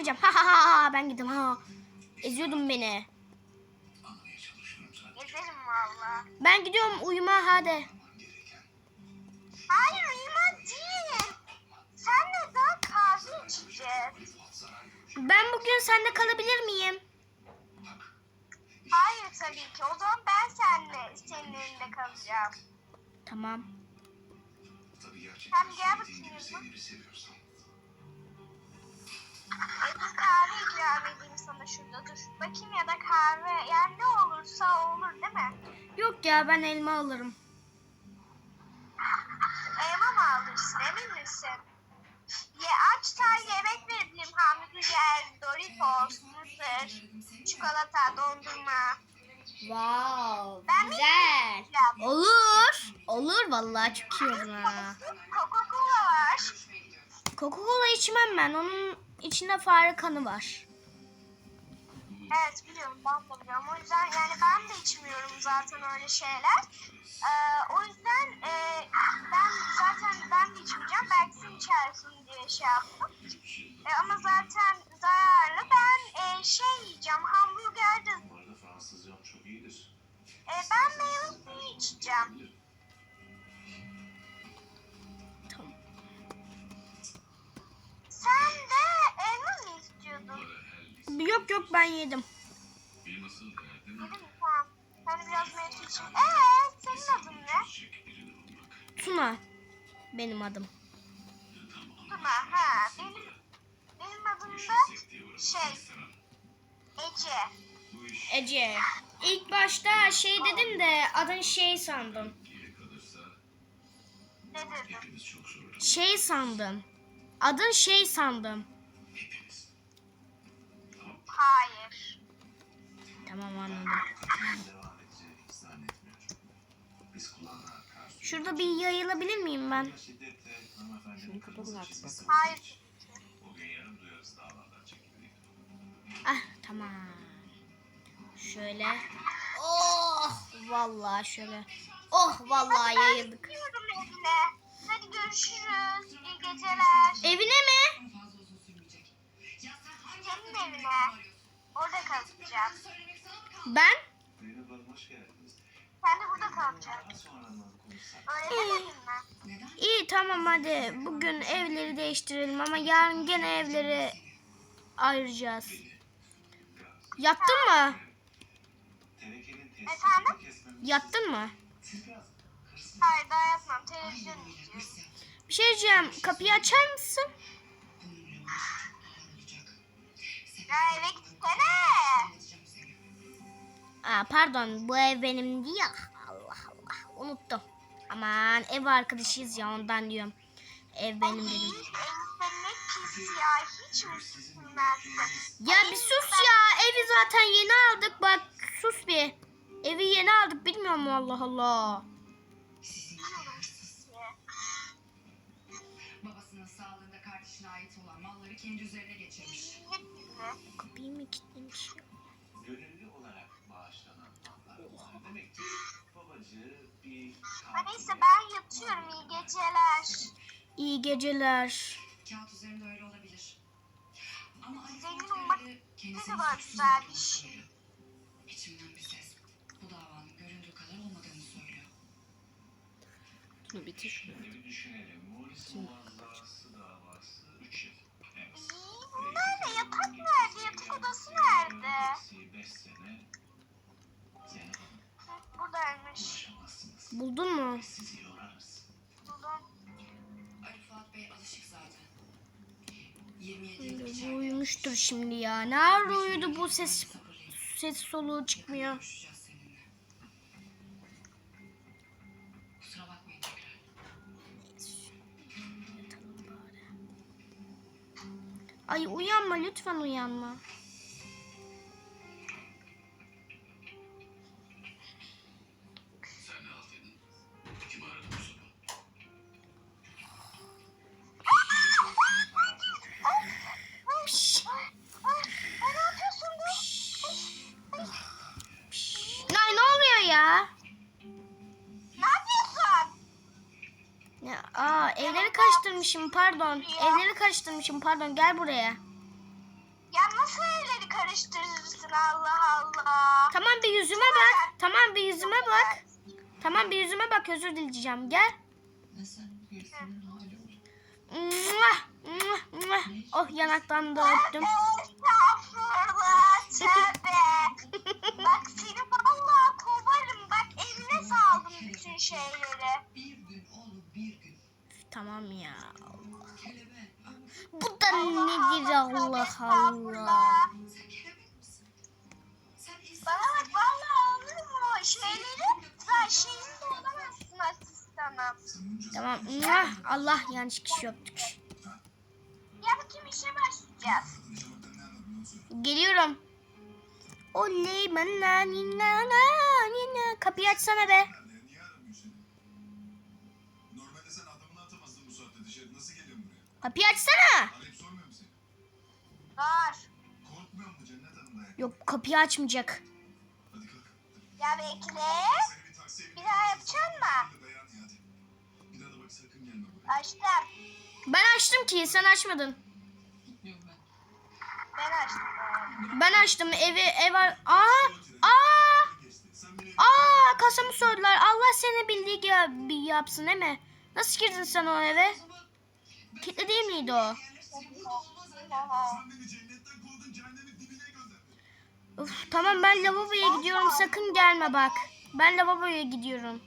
gireceğim. Ha ha ha ha ben girdim ha. Eziyordun beni. Gezerim valla. Ben gidiyorum uyuma hadi. Hayır uyuma değil. Senle daha kahve içeceğiz. Ben bugün sende kalabilir miyim? Hayır tabii ki. O zaman ben seninle senin elinde kalacağım. Tamam. Hem gel bakayım kahve ikram edeyim sana şurada dur. Bakayım ya da kahve. Yani ne olursa olur değil mi? Yok ya ben elma alırım. Elma mı alırsın emin misin? Ye açsan yemek verebilirim. Hamburger, Doritos, mısır, çikolata, dondurma. Wow. Ben yiyeceğim? Olur. Olur vallahi çok iyi olur ha. Coca-Cola var. Coca-Cola içmem ben. Onun içinde fare kanı var. Evet biliyorum ben de biliyorum. O yüzden yani ben de içmiyorum zaten öyle şeyler. Ee, o yüzden e, ben zaten ben de içmeyeceğim. Belki sen içersin diye şey yaptım. E, ama zaten zararlı. Ben e, şey yiyeceğim. Hamburger de Bu arada Fransızcam çok iyidir. e, ben meyve suyu içeceğim. Yok ben yedim. Tamam. Ben biraz içeyim. Eee senin adın ne? Tuna. Benim adım. Tuna. Ha benim, benim adım da şey Ece. Ece. İlk başta şey dedim de adın şey sandım. Ne dedim? Şey sandım. Adın şey sandım. Hayır. Tamam anladım. Şurada bir yayılabilir miyim ben? şiddetle hanımefendinin kırmızı çizgisi Hayır. Ah tamam. Şöyle. Oh vallahi şöyle. Oh vallahi yayıldık. Evine. Hadi görüşürüz. İyi geceler. Evine mi? Senin evine. Orada kalacağım. Ben? Sen de burada kalacaksın. Öyle mi? İyi tamam hadi. Bugün evleri değiştirelim ama yarın gene evleri ayıracağız. Yattın mı? Efendim? Yattın mı? Hayır daha yatmam. Televizyon izliyorum. Bir şey diyeceğim. Kapıyı açar mısın? Ya eve gitsene. Aa, pardon bu ev benim değil ya. Allah Allah unuttum. Aman ev arkadaşıyız ya ondan diyorum. Ev benim dedim. Elbise ne pis ya. Hiç mi sinmezsin? Ya bir sus ya. Evi zaten yeni aldık. Bak sus bir. Evi yeni aldık bilmiyor mu Allah Allah. Babasının sağlığında kardeşine ait olan malları kendi üzerine geçirmiş. Kapıyı mı kilitlemiş? gönüllü olarak bağışlanan mallar bunlar. Demek ki babacığı bir Ha, Neyse ben yatıyorum. İyi geceler. İyi geceler. Kağıt üzerinde öyle olabilir. Ama Zengin olmak ne kadar güzel bir şey. İçimden bir ses bu davanın göründüğü kadar olmadığını söylüyor. Bunu bitir Buldun mu? Sizi yorarız. Buldum. Ali Fuat Bey alışık zaten. 27 yıllık içeride. Bu uyumuştur şimdi ya. Nerede uyudu bu ses? Ses soluğu çıkmıyor. Görüşeceğiz seninle. Kusura bakmayın tekrar. Ay uyanma lütfen uyanma. Ya? Ne yapıyorsun? Ya, aa evleri karıştırmışım pardon. Evleri karıştırmışım pardon gel buraya. Ya nasıl evleri karıştırırsın Allah Allah. Tamam bir yüzüme bak. Tamam bir yüzüme bak. Tamam bir yüzüme bak özür dileyeceğim. Gel. Oh yanaktan da öptüm. Tamam ya. Bu da nedir Allah Allah. Bana bak vallahi olur mu? Şeyleri sen şeyini de olamazsın asistanım. Tamam. Allah yanlış kişi öptük. Ya bakayım işe başlayacağız. Geliyorum. Oley ben na ni na na ni na. Kapıyı açsana be. Kapıyı açsana. Var. Yok kapıyı açmayacak. Ya bekle. Bir daha yapacaksın mı? Açtım. Ben açtım ki sen açmadın. Ben. Açtım. Ben açtım evi ev var. Aa! Aa! Aa! Kasamı sordular. Allah seni bildiği gibi yapsın değil mi? Nasıl girdin sen o eve? Kilitli değil miydi o? Uf, tamam ben lavaboya gidiyorum. Sakın gelme bak. Ben lavaboya gidiyorum.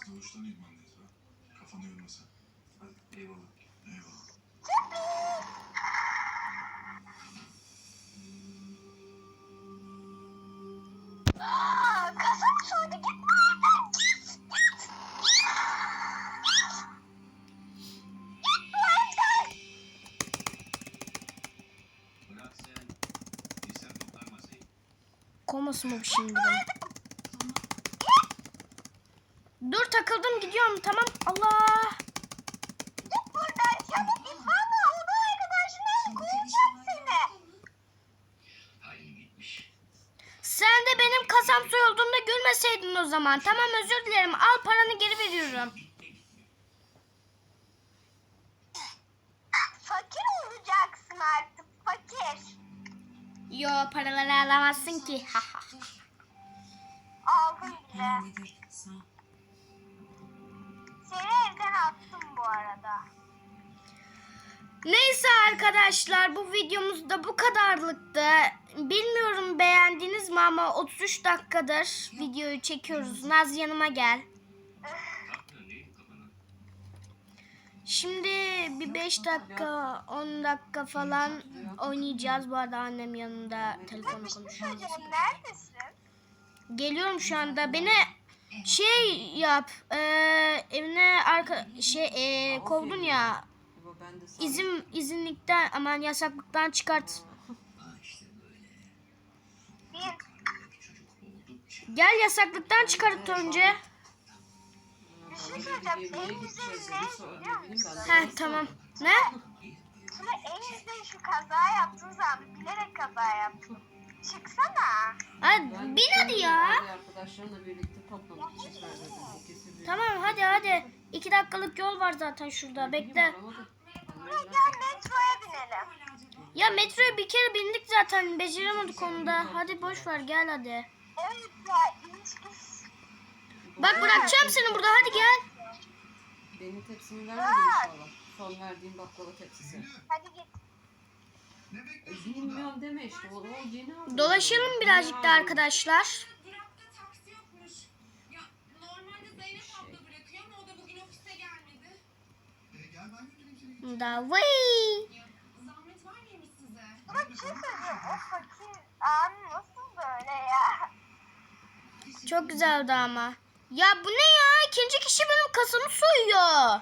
Git. Git bu evden. Bırak sen. Bir sen toplar masayı. Koması mı şimdi benim? Dur takıldım gidiyorum tamam. Allah. Git buradan çabuk git. Valla oda arkadaşına koyacağım seni. Hayır gitmiş. Sen de benim kasam soyulduğumda gülmeseydin o zaman. Tamam özür dilerim. Al paranı geri veriyorum. Fakir olacaksın artık. Fakir. Yo paraları alamazsın ki. Aldım bile. Arada. Neyse arkadaşlar bu videomuz da bu kadarlıktı. Bilmiyorum beğendiniz mi ama 33 dakikadır videoyu çekiyoruz. Naz yanıma gel. Şimdi bir 5 dakika 10 dakika falan oynayacağız. Bu arada annem yanında telefonla konuşuyor. Hocam neredesin? Geliyorum şu anda. Beni şey yap. E, evine arka şey e, kovdun ya. İzin izinlikten aman yasaklıktan çıkart. Gel yasaklıktan çıkart önce. Bir şey söyleyeceğim. En biliyor musun? Heh tamam. Ne? En güzeli şu kaza yaptığın zaman bilerek kaza yaptın. Çıksana. Hadi Ben bin hadi ya. Arkadaşlarımla birlikte bir- Tamam hadi hadi. İki dakikalık yol var zaten şurada. Bekle. Gel metroya binelim. Ya metroya bir kere bindik zaten. Beceremedik onu da. Hadi boş ver gel hadi. Evet ya. Bak bırakacağım seni burada hadi gel. Benim tepsimi vermedi inşallah. Son verdiğim baklava tepsisi. Hadi git. Bilmiyorum deme işte. O, o yeni aldım. Dolaşalım birazcık da arkadaşlar. Da bugün ofise gelmedi. Gel ben götüreyim seni. Da vay. Ama. O fakir nasıl böyle ya? Çok güzeldi ama. Ya bu ne ya? İkinci kişi benim kasamı soyuyor.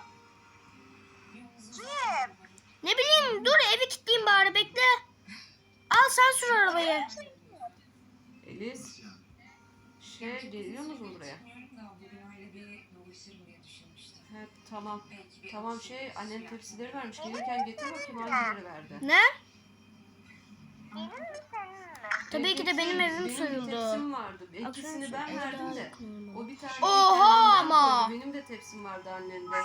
Kim? Ne bileyim dur evi kilitleyeyim bari bekle. Al sen sür arabayı. Elis. Şeye geliyor musun buraya? He, tamam. Tamam şey annen tepsileri vermiş. Gelirken getir bakayım hangileri verdi. Ne? Benim? Tabii ki de benim evim Benim soyuldu. tepsim vardı. İkisini ben verdim de. O bir tane Oha ama. Benim de tepsim vardı annende.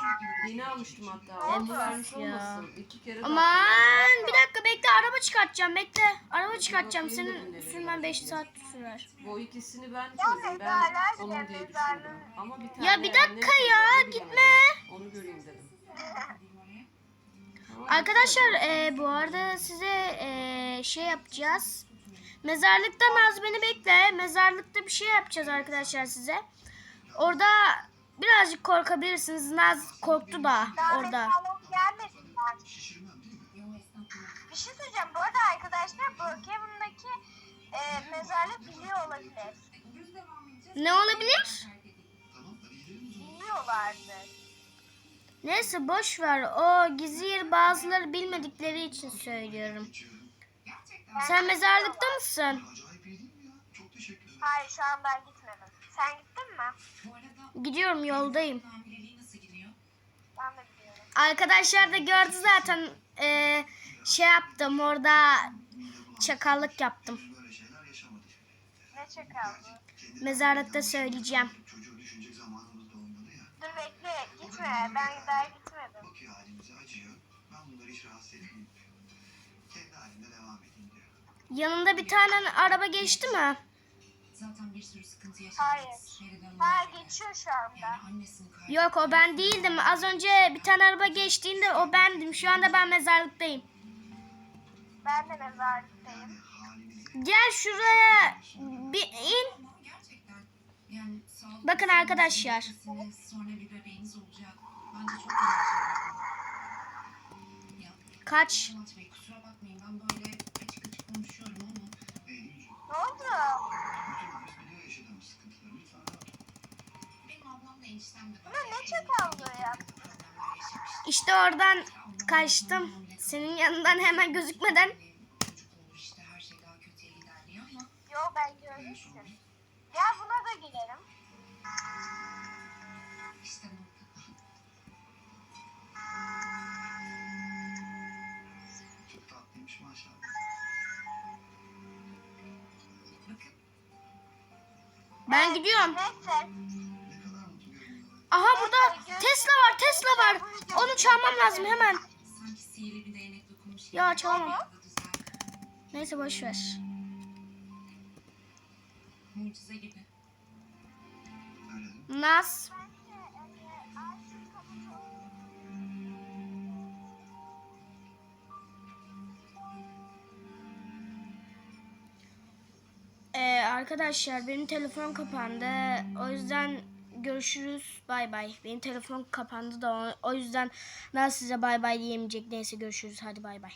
Yeni almıştım hatta. Onu vermiş ya. olmasın. İki kere Aman bir dakika bekle araba çıkartacağım bekle. Araba çıkartacağım senin sürmen 5 saat sürer. Bu ikisini ben çözdüm. Ben onun diye düşündüm. Ama bir tane Ya bir dakika ya, gitme. Onu göreyim dedim. Arkadaşlar e, bu arada size e, şey yapacağız. Mezarlıkta Naz beni bekle. Mezarlıkta bir şey yapacağız arkadaşlar size. Orada birazcık korkabilirsiniz. Naz korktu da orada. Bir şey söyleyeceğim. Bu arada arkadaşlar Brookhaven'daki e, mezarlık biliyor olabilir. Ne olabilir? Bilmiyorlardı. Neyse boş ver. O gizli yer bazıları bilmedikleri için söylüyorum. Sen mezarlıkta mısın? Hayır şu an ben gitmedim. Sen gittin mi? Gidiyorum yoldayım. Ben de biliyorum. Arkadaşlar da gördü zaten. e, şey yaptım orada çakallık yaptım. Ne çakaldı? Kendi Mezarlıkta söyleyeceğim. Çocuğu düşünecek zamanımız da olmadı ya. Dur bekle gitme. Ben daha gitmedim. Bakıyor halimize acıyor. Ben bunları hiç rahatsız etmeyeyim Yanında bir tane araba geçti mi? Zaten bir sürü sıkıntı Hayır. yaşadınız. Geri dönmeye Ha gerek. geçiyor şu anda. Yok o ben değildim. Az önce bir tane araba geçtiğinde o bendim. Şu anda ben mezarlıktayım. Ben de mezarlıktayım. Gel şuraya bir in. Bakın arkadaşlar. büyümesiniz, eniştem de Ama ne çakallığı yaptı? İşte oradan kaçtım. Senin yanından hemen gözükmeden. Yo ben görmüştüm. Gel buna da girelim. Ben gidiyorum. Neyse. Aha burada Tesla var Tesla var. Onu çalmam lazım hemen. Ya, çalamam. Neyse boş ver. Mucize arkadaşlar benim telefon kapandı. O yüzden görüşürüz. Bay bay. Benim telefon kapandı da o, yüzden Naz size bay bay diyemeyecek. Neyse görüşürüz. Hadi bay bay.